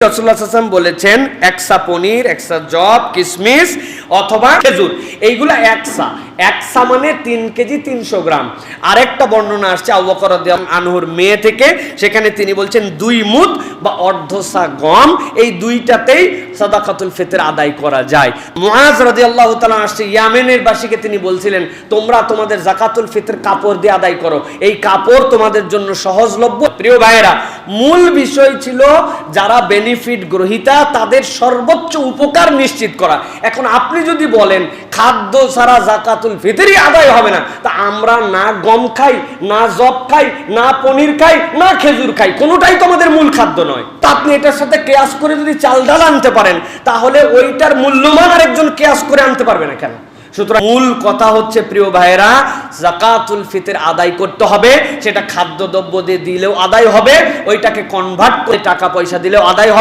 রসুল্লাহ বলেছেন একসা পনির একসা জব কিশমিশ অথবা খেজুর। এইগুলা একসা। একসা মানে তিন কেজি তিনশো গ্রাম। আরেকটা বর্ণনা আসছে আবু বকর রাদিয়াল্লাহু আনহুর মেয়ে থেকে, সেখানে তিনি বলছেন, দুই মুদ বা অর্ধসা গম, এই দুইটাতেই সাদাকাতুল ফিতর আদায় করা যায়। মুআজ রাদিয়াল্লাহু তাআলা আসছে, ইয়ামেনের বাসীকে তিনি বলছিলেন, তোমরা তোমাদের জাকাতুল ফিতর কাপড় দিয়ে আদায় করো। এই কাপড় তোমাদের জন্য সহজলভ্য। প্রিয় ভাইয়েরা, মূল বিষয় ছিল যারা বেনিফিট গ্রহীতা, তাদের সর্বোচ্চ উপকার নিশ্চিত করা। এখন আপনি যদি বলেন, খাদ্য ছাড়া জাকাতুল ফিতরই আদায় হবে না, তা আমরা না গম খাই, না জব খাই, না পনির খাই, না খেজুর খাই, কোনোটাই তো আমাদের মূল খাদ্য নয়। তা আপনি এটার সাথে কেয়াস করে যদি চাল ডাল আনতে পারেন, তাহলে ওইটার মূল্যমান আরেকজন কেয়াস করে আনতে পারবে না কেন? সুতরাং মূল কথা হচ্ছে, প্রিয় ভাইয়েরা, জাকাতুল ফিতর আদায় করতে হবে, সেটা খাদ্যদ্রব্য দিয়ে দিলেও আদায় হবে, ওইটাকে কনভার্ট করে টাকা পয়সা দিলেও আদায় হবে।